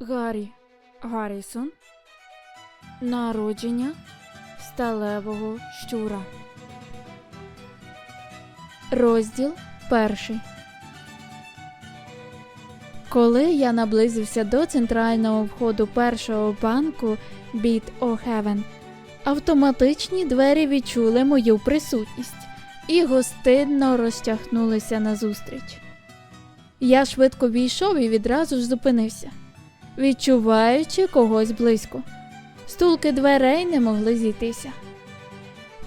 Гаррі Гаррісон. Народження сталевого щура. Розділ перший. Коли я наблизився до центрального входу першого банку Beat O Heaven, автоматичні двері відчули мою присутність і гостинно розтягнулися назустріч. Я швидко війшов і відразу ж зупинився, відчуваючи когось близько. Стулки дверей не могли зійтися.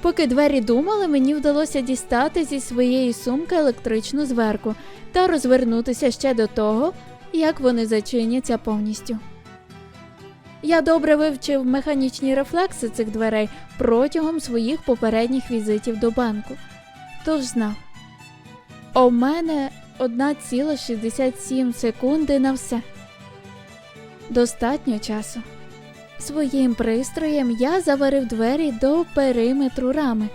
Поки двері думали, мені вдалося дістати зі своєї сумки електричну зверку та розвернутися ще до того, як вони зачиняться повністю. Я добре вивчив механічні рефлекси цих дверей протягом своїх попередніх візитів до банку, тож знав. У мене 1,67 секунди на все. Достатньо часу. Своїм пристроєм я заварив двері до периметру рами.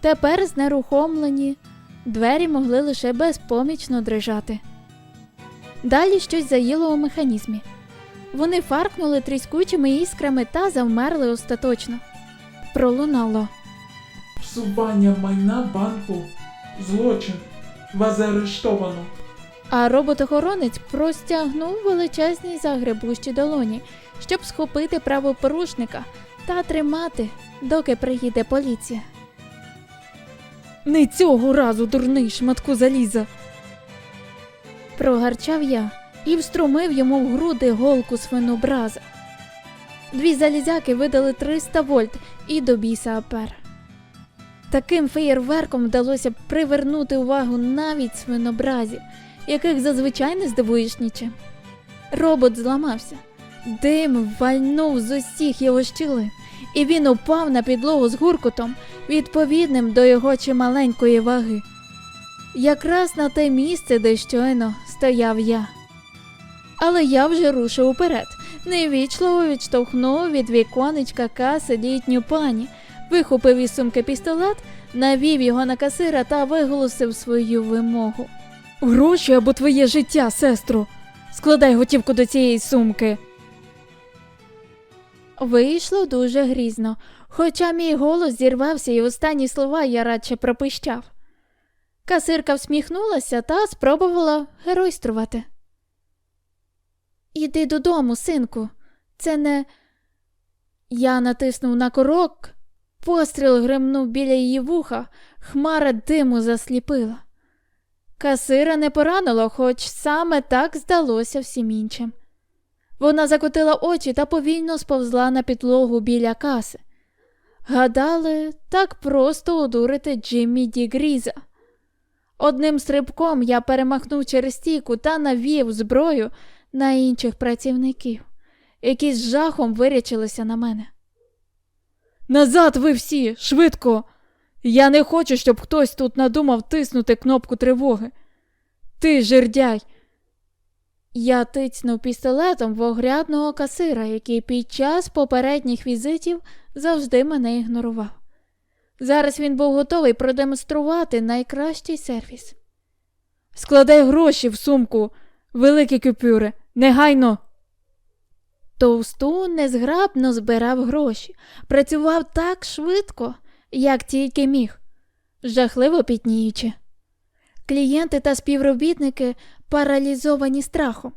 Тепер знерухомлені двері могли лише безпомічно дрижати. Далі щось заїло у механізмі. Вони фаркнули тріскучими іскрами та завмерли остаточно. Пролунало. Псування майна банку. Злочин. Вас заарештовано. А робот-охоронець простягнув величезні загребущі долоні, щоб схопити правопорушника та тримати, доки приїде поліція. Не цього разу, дурний шматку заліза. Прогарчав я і вструмив йому в груди голку свинобраза. Дві залізяки видали 300 вольт і до біса апер. Таким феєрверком вдалося привернути увагу навіть свинобразів, яких зазвичай не здивуєш нічим. Робот зламався, дим вальнув з усіх його щілин, і він упав на підлогу з гуркотом, відповідним до його чималенької ваги. Якраз на те місце, де щойно стояв я. Але я вже рушив уперед, невічливо відштовхнув від віконечка каси літню пані, вихопив із сумки пістолет, навів його на касира та виголосив свою вимогу. Гроші або твоє життя, сестру. Складай готівку до цієї сумки. Вийшло дуже грізно, хоча мій голос зірвався, і останні слова я радше пропищав. Касирка всміхнулася та спробувала геройструвати. Іди додому, синку. Це не. Я натиснув на корок, постріл гримнув біля її вуха, хмара диму засліпила. Касира не поранило, хоч саме так здалося всім іншим. Вона закотила очі та повільно сповзла на підлогу біля каси. Гадали, так просто одурити Джиммі Ді Гріза. Одним стрибком я перемахнув через стійку та навів зброю на інших працівників, які з жахом вирячилися на мене. Назад ви всі, швидко. Я не хочу, щоб хтось тут надумав тиснути кнопку тривоги. Ти, жердяй. Я тицнув пістолетом в огрядного касира, який під час попередніх візитів завжди мене ігнорував. Зараз він був готовий продемонструвати найкращий сервіс. Складай гроші в сумку, великі купюри, негайно. Товстун незграбно збирав гроші, працював так швидко, як тільки міг, жахливо пітніючи. Клієнти та співробітники, паралізовані страхом,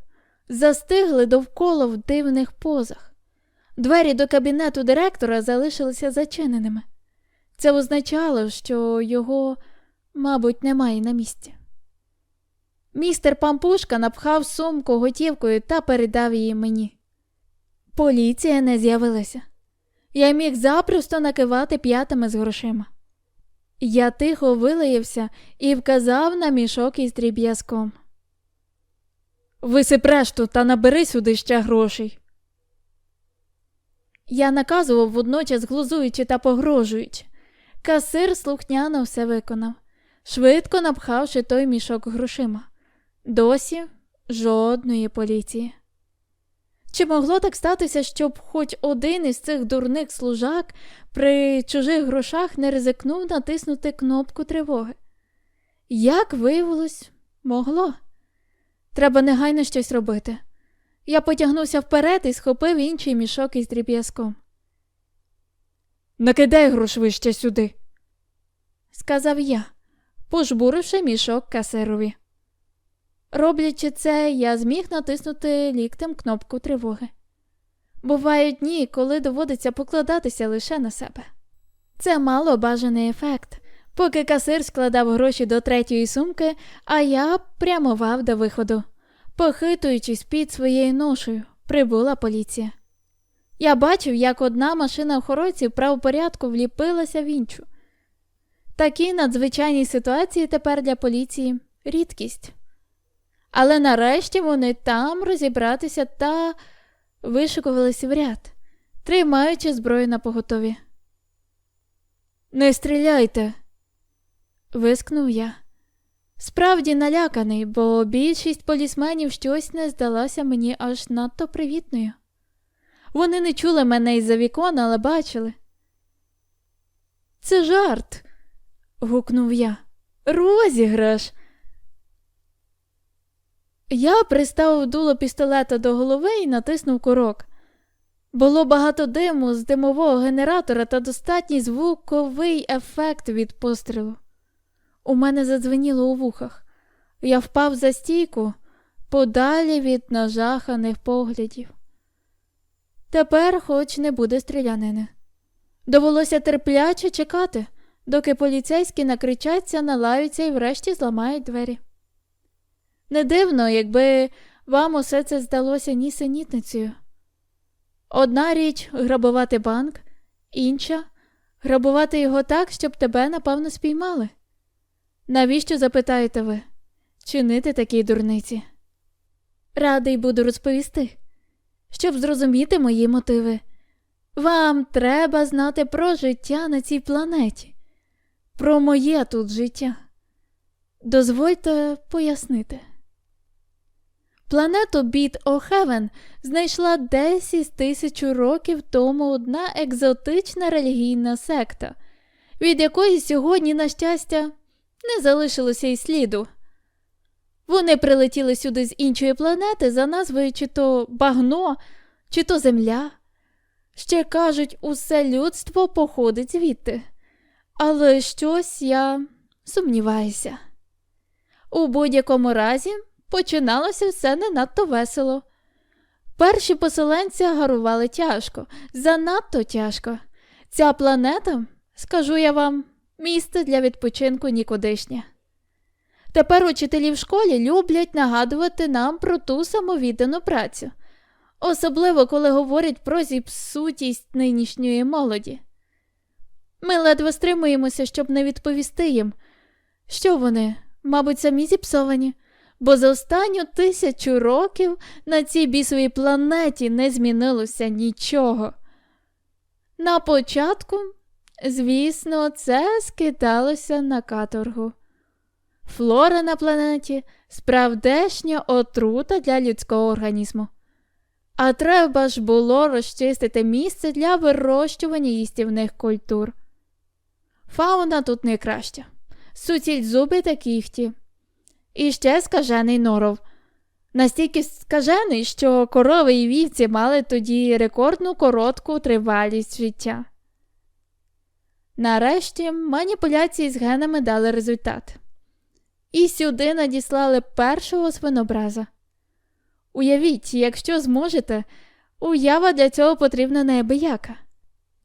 застигли довкола в дивних позах. Двері до кабінету директора залишилися зачиненими. Це означало, що його, мабуть, немає на місці. Містер Пампушка напхав сумку готівкою та передав її мені. Поліція не з'явилася. Я міг запросто накивати п'ятами з грошима. Я тихо вилаявся і вказав на мішок із дріб'язком. Висип решту та набери сюди ще грошей. Я наказував водночас глузуючи та погрожуючи. Касир слухняно все виконав, швидко напхавши той мішок грошима. Досі жодної поліції. Чи могло так статися, щоб хоч один із цих дурних служак при чужих грошах не ризикнув натиснути кнопку тривоги? Як виявилось, могло. Треба негайно щось робити. Я потягнувся вперед і схопив інший мішок із дріб'язком. Накидай грош вище сюди. сказав я, пожбуривши мішок касирові. Роблячи це, я зміг натиснути ліктем кнопку тривоги. Бувають дні, коли доводиться покладатися лише на себе. Це мало бажаний ефект, поки касир складав гроші до третьої сумки, а я прямував до виходу. Похитуючись під своєю ношею, прибула поліція. Я бачив, як одна машина охоронців правопорядку вліпилася в іншу. Такі надзвичайні ситуації тепер для поліції рідкість. Але нарешті вони там розібратися та вишикувалися в ряд, тримаючи зброю на поготові. Не стріляйте. Вискнув я. Справді наляканий, бо більшість полісменів щось не здалася мені аж надто привітною. Вони не чули мене із-за вікон, але бачили. Це жарт. гукнув я. Розіграш. Я приставив дуло пістолета до голови і натиснув курок. Було багато диму з димового генератора та достатній звуковий ефект від пострілу. У мене задзвеніло у вухах. Я впав за стійку подалі від нажаханих поглядів. Тепер хоч не буде стрілянини. Довелося терпляче чекати, доки поліцейські накричаться, налаються і врешті зламають двері. Не дивно, якби вам усе це здалося нісенітницею. Одна річ грабувати банк, інша грабувати його так, щоб тебе, напевно, спіймали. Навіщо запитаєте ви? Чинити такі дурниці? Радий буду розповісти, щоб зрозуміти мої мотиви. Вам треба знати про життя на цій планеті, про моє тут життя. Дозвольте пояснити. Планету Біт О'Хевен знайшла десь із тисячу років тому одна екзотична релігійна секта, від якої сьогодні, на щастя, не залишилося й сліду. Вони прилетіли сюди з іншої планети за назвою чи то багно, чи то земля. Ще кажуть, усе людство походить звідти. Але щось я сумніваюся. У будь-якому разі починалося все не надто весело. Перші поселенці гарували тяжко, занадто тяжко. Ця планета, скажу я вам, місце для відпочинку нікудишнє. Тепер учителі в школі люблять нагадувати нам про ту самовіддану працю, особливо коли говорять про зіпсутість нинішньої молоді. Ми ледве стримуємося, щоб не відповісти їм, що вони, мабуть, самі зіпсовані, бо за останню тисячу років на цій бісовій планеті не змінилося нічого. На початку, звісно, це скидалося на каторгу. Флора на планеті справдешня отрута для людського організму. А треба ж було розчистити місце для вирощування їстівних культур. Фауна тут найкраща. Суціль зуби та кіхті. І ще скажений норов. Настільки скажений, що корови і вівці мали тоді рекордну коротку тривалість життя. Нарешті маніпуляції з генами дали результат. І сюди надіслали першого свинобраза. Уявіть, якщо зможете, уява для цього потрібна неабияка.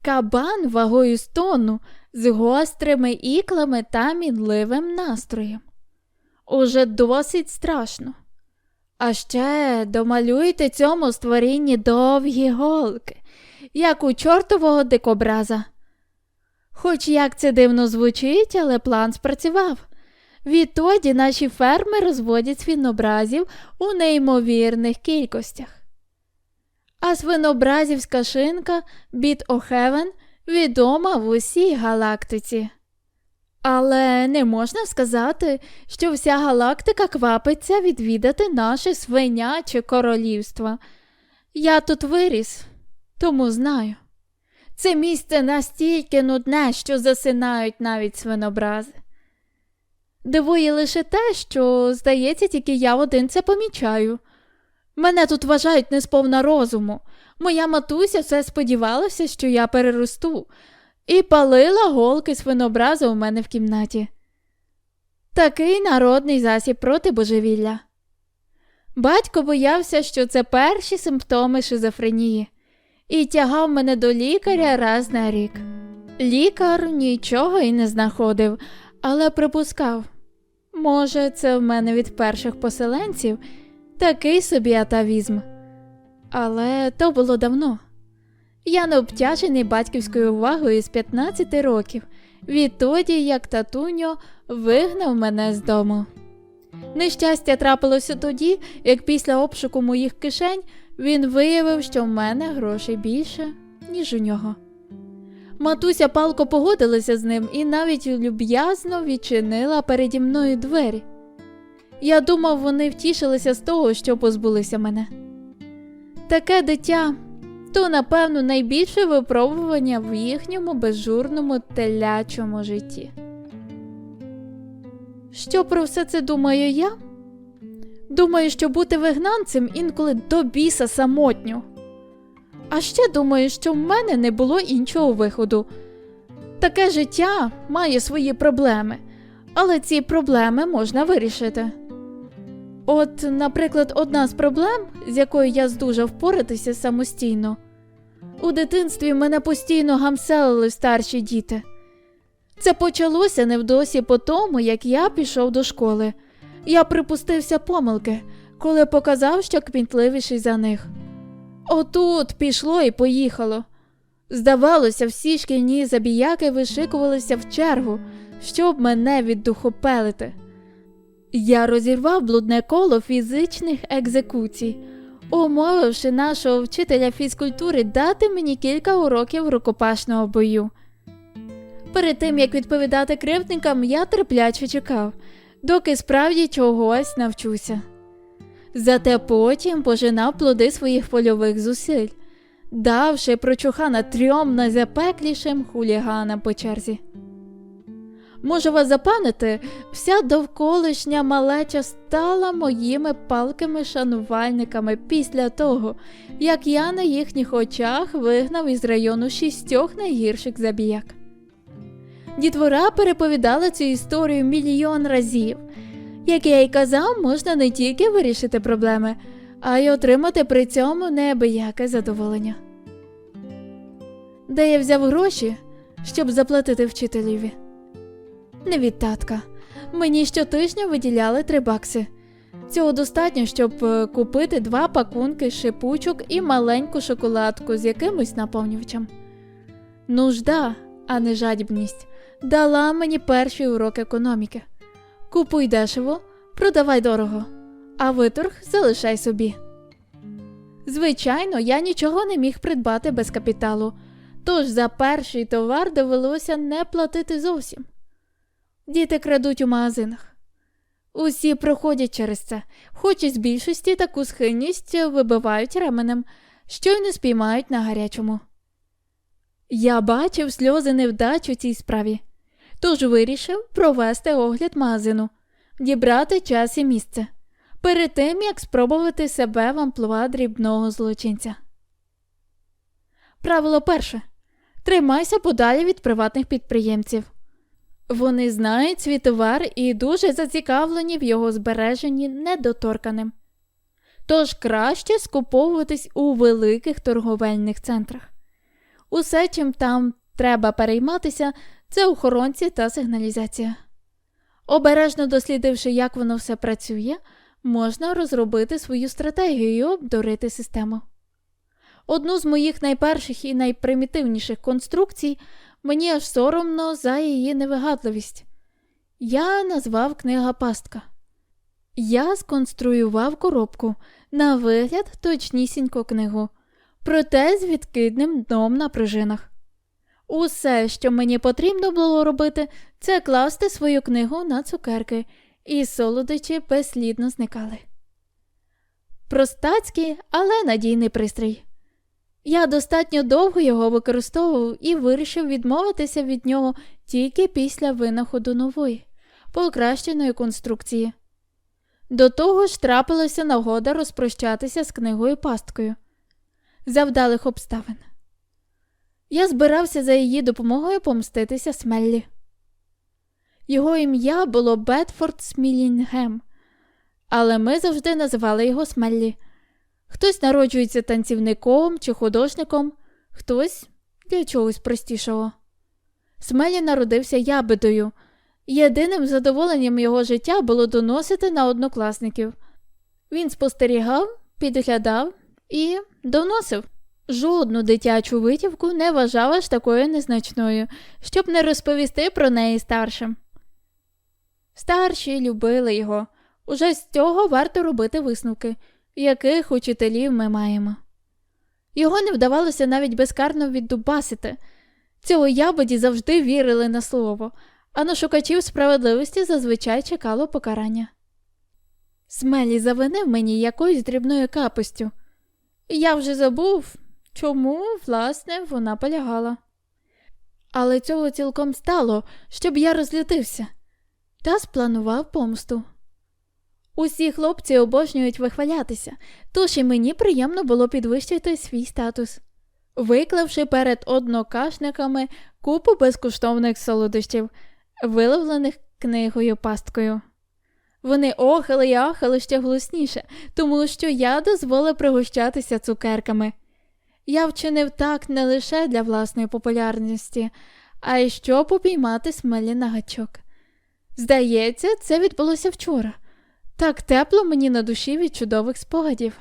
Кабан вагою з тонну з гострими іклами та мінливим настроєм. Уже досить страшно. А ще домалюйте цьому створінні довгі голки, як у чортового дикобраза. Хоч як це дивно звучить, але план спрацював. Відтоді наші ферми розводять свинобразів у неймовірних кількостях. А свинобразівська шинка Біт О'Хевен відома в усій галактиці. Але не можна сказати, що вся галактика квапиться відвідати наше свиняче королівство. Я тут виріс, тому знаю. Це місце настільки нудне, що засинають навіть свинобрази. Дивує лише те, що, здається, тільки я один це помічаю. Мене тут вважають несповна розуму. Моя матуся все сподівалася, що я переросту, і палила голки свинобраза у мене в кімнаті. Такий народний засіб проти божевілля. Батько боявся, що це перші симптоми шизофренії, і тягав мене до лікаря раз на рік. Лікар нічого і не знаходив, але припускав. Може, це в мене від перших поселенців такий собі атавізм. Але то було давно. Я не обтяжений батьківською увагою з 15 років, відтоді як татуньо вигнав мене з дому. Нещастя трапилося тоді, як після обшуку моїх кишень він виявив, що в мене грошей більше, ніж у нього. Матуся палко погодилася з ним і навіть люб'язно відчинила переді мною двері. Я думав, вони втішилися з того, що позбулися мене. Таке дитя то, напевно, найбільше випробування в їхньому безжурному телячому житті. Що про все це думаю я? Думаю, що бути вигнанцем інколи до біса самотньо. А ще думаю, що в мене не було іншого виходу. Таке життя має свої проблеми, але ці проблеми можна вирішити. От, наприклад, одна з проблем, з якою я здужав впоратися самостійно. У дитинстві мене постійно гамселили старші діти. Це почалося невдосі по тому, як я пішов до школи. Я припустився помилки, коли показав, що кмітливіший за них. Отут пішло і поїхало. Здавалося, всі шкільні забіяки вишикувалися в чергу, щоб мене віддухопелити. Я розірвав блудне коло фізичних екзекуцій, умовивши нашого вчителя фізкультури дати мені кілька уроків рукопашного бою. Перед тим як відповідати кривдникам, я терпляче чекав, доки справді чогось навчуся. Зате потім пожинав плоди своїх польових зусиль, давши прочухана трьом найзапеклішим хуліганам по черзі. Можу вас запевнити, вся довколишня малеча стала моїми палкими шанувальниками після того, як я на їхніх очах вигнав із району шістьох найгірших забіяк. Дітвора переповідала цю історію мільйон разів. Як я й казав, можна не тільки вирішити проблеми, а й отримати при цьому неабияке задоволення. Де я взяв гроші, щоб заплатити вчителеві? Не від татка. Мені щотижня виділяли три бакси. Цього достатньо, щоб е, купити два пакунки шипучок і маленьку шоколадку з якимось наповнювачем. Нужда, а не жадібність, дала мені перший урок економіки. Купуй дешево, продавай дорого, а виторг залишай собі. Звичайно, я нічого не міг придбати без капіталу, тож за перший товар довелося не платити зовсім. Діти крадуть у магазинах. Усі проходять через це, хоч і з більшості таку схильність вибивають ременем, щойно спіймають на гарячому. Я бачив сльози невдач у цій справі, тож вирішив провести огляд магазину, дібрати час і місце, перед тим як спробувати себе в амплуа дрібного злочинця. Правило перше тримайся подалі від приватних підприємців. Вони знають свій товар і дуже зацікавлені в його збереженні недоторканим. Тож краще скуповуватись у великих торговельних центрах. Усе, чим там треба перейматися, це охоронці та сигналізація. Обережно дослідивши, як воно все працює, можна розробити свою стратегію і обдурити систему. Одну з моїх найперших і найпримітивніших конструкцій Мені аж соромно за її невигадливість. Я назвав книга пастка. Я сконструював коробку на вигляд точнісінько книгу, проте з відкидним дном на пружинах. Усе, що мені потрібно було робити, це класти свою книгу на цукерки, і солодичі безслідно зникали. Простацький, але надійний пристрій. Я достатньо довго його використовував і вирішив відмовитися від нього тільки після винаходу нової, покращеної конструкції. До того ж трапилася нагода розпрощатися з книгою пасткою. Завдалих обставин. Я збирався за її допомогою помститися Смеллі. Його ім'я було Бетфорд Смілінгем, але ми завжди називали його Смеллі. Хтось народжується танцівником чи художником, хтось для чогось простішого. Смелі народився ябедою. Єдиним задоволенням його життя було доносити на однокласників. Він спостерігав, підглядав і доносив. Жодну дитячу витівку не вважав аж такою незначною, щоб не розповісти про неї старшим. Старші любили його. Уже з цього варто робити висновки, яких учителів ми маємо. Його не вдавалося навіть безкарно віддубасити. Цього ябоді завжди вірили на слово, а на шукачів справедливості зазвичай чекало покарання. Смелі завинив мені якоюсь дрібною капостю. Я вже забув, чому, власне, вона полягала. Але цього цілком стало, щоб я розлютився та спланував помсту. Усі хлопці обожнюють вихвалятися, тож і мені приємно було підвищити свій статус, виклавши перед однокашниками купу безкоштовних солодощів, виловлених книгою пасткою. Вони охали і ахали ще голосніше, тому що я дозволив пригощатися цукерками. Я вчинив так не лише для власної популярності, а й щоб упіймати смелі на гачок. Здається, це відбулося вчора. Так тепло мені на душі від чудових спогадів.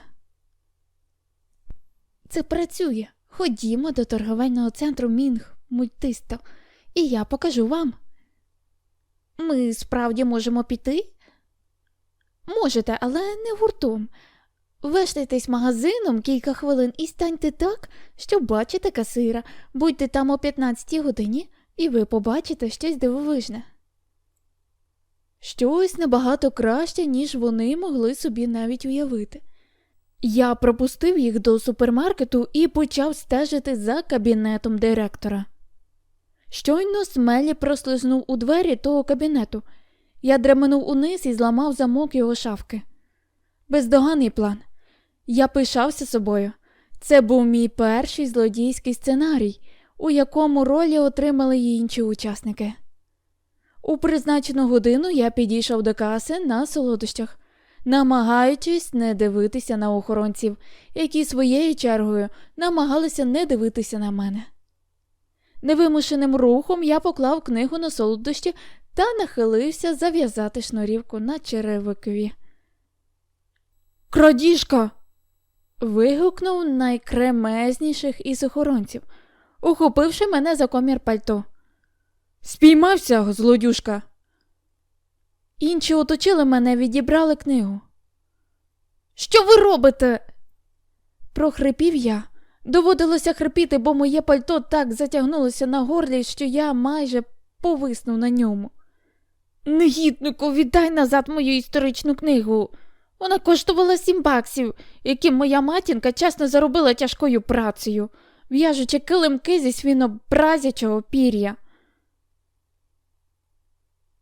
Це працює. Ходімо до торговельного центру Мінг Мультисто, і я покажу вам. Ми справді можемо піти? Можете, але не гуртом. Вештайтесь магазином кілька хвилин і станьте так, що бачите касира, будьте там о 15 годині, і ви побачите щось дивовижне. Щось набагато краще, ніж вони могли собі навіть уявити. Я пропустив їх до супермаркету і почав стежити за кабінетом директора. Щойно Смелі прослизнув у двері того кабінету. Я дременув униз і зламав замок його шафки. Бездоганний план. Я пишався собою. Це був мій перший злодійський сценарій, у якому ролі отримали й інші учасники. У призначену годину я підійшов до каси на солодощах, намагаючись не дивитися на охоронців, які своєю чергою намагалися не дивитися на мене. Невимушеним рухом я поклав книгу на солодощі та нахилився зав'язати шнурівку на черевикові. Крадіжка. вигукнув найкремезніших із охоронців, ухопивши мене за комір пальто. Спіймався, злодюшка. Інші оточили мене, відібрали книгу. Що ви робите? прохрипів я. Доводилося хрипіти, бо моє пальто так затягнулося на горлі, що я майже повиснув на ньому. Негіднику, віддай назад мою історичну книгу. Вона коштувала сім баксів, які моя матінка чесно заробила тяжкою працею, в'яжучи килимки зі свінобразячого пір'я.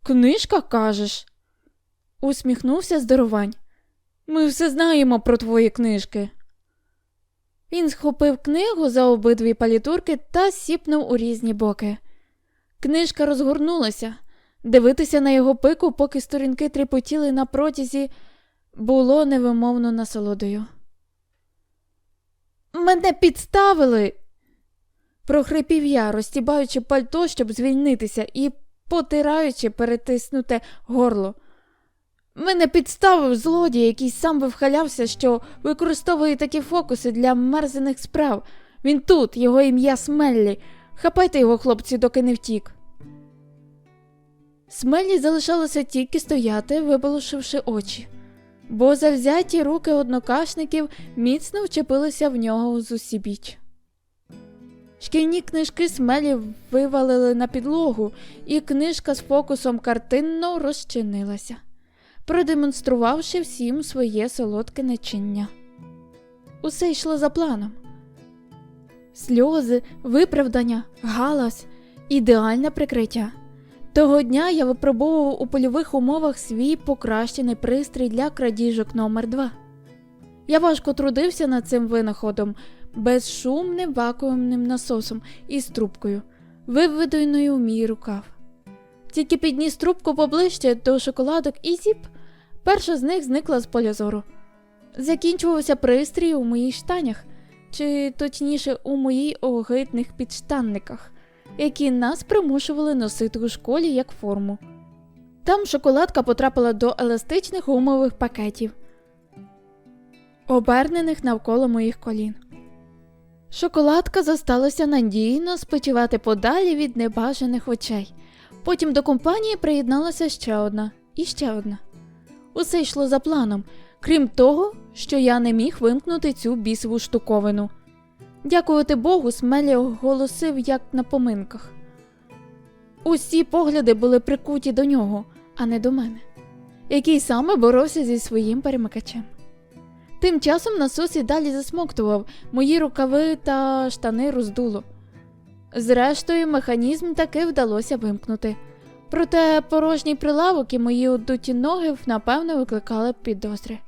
Книжка, кажеш? усміхнувся здоровань. Ми все знаємо про твої книжки. Він схопив книгу за обидві палітурки та сіпнув у різні боки. Книжка розгорнулася. Дивитися на його пику, поки сторінки тріпотіли на протязі, було невимовно насолодою. Мене підставили. прохрипів я, розтібаючи пальто, щоб звільнитися, і потираючи перетиснуте горло. Мене підставив злодій, який сам вивхалявся, що використовує такі фокуси для мерзених справ. Він тут, його ім'я Смеллі. Хапайте його, хлопці, доки не втік. Смеллі залишалося тільки стояти, вибалушивши очі, бо завзяті руки однокашників міцно вчепилися в нього з усібіч. Шкільні книжки Смелі вивалили на підлогу, і книжка з фокусом картинно розчинилася, продемонструвавши всім своє солодке начиння. Усе йшло за планом. Сльози, виправдання, галас, ідеальне прикриття. Того дня я випробовував у польових умовах свій покращений пристрій для крадіжок номер 2 Я важко трудився над цим винаходом безшумним вакуумним насосом із трубкою, виведеною у мій рукав. Тільки підніс трубку поближче до шоколадок і зіп, перша з них зникла з поля зору. Закінчувався пристрій у моїх штанях, чи точніше у моїх огидних підштанниках, які нас примушували носити у школі як форму. Там шоколадка потрапила до еластичних гумових пакетів, обернених навколо моїх колін. Шоколадка зосталася надійно спочивати подалі від небажаних очей. Потім до компанії приєдналася ще одна і ще одна. Усе йшло за планом, крім того, що я не міг вимкнути цю бісову штуковину. Дякувати Богу, Смелі оголосив як на поминках. Усі погляди були прикуті до нього, а не до мене, який саме боровся зі своїм перемикачем. Тим часом насос і далі засмоктував, мої рукави та штани роздуло. Зрештою, механізм таки вдалося вимкнути. Проте порожній прилавок і мої одуті ноги напевно викликали підозри.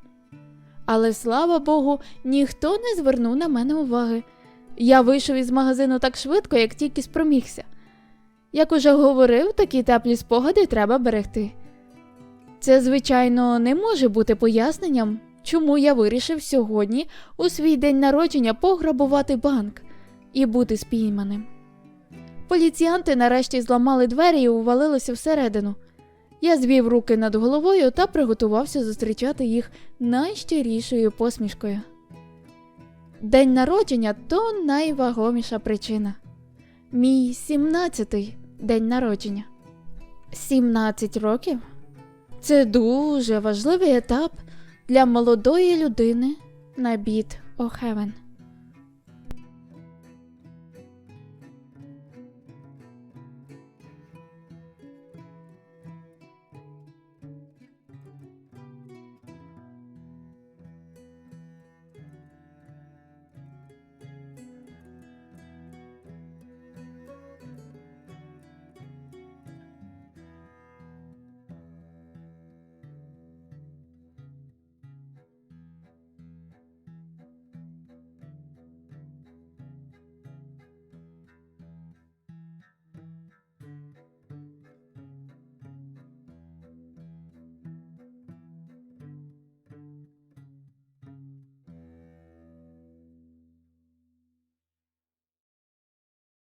Але слава Богу, ніхто не звернув на мене уваги. Я вийшов із магазину так швидко, як тільки спромігся. Як уже говорив, такі теплі спогади треба берегти. Це, звичайно, не може бути поясненням, чому я вирішив сьогодні у свій день народження пограбувати банк і бути спійманим. Поліціянти нарешті зламали двері і увалилися всередину. Я звів руки над головою та приготувався зустрічати їх найщирішою посмішкою. День народження то найвагоміша причина. Мій 17-й день народження. 17 років це дуже важливий етап для молодої людини на біт О'Хевен.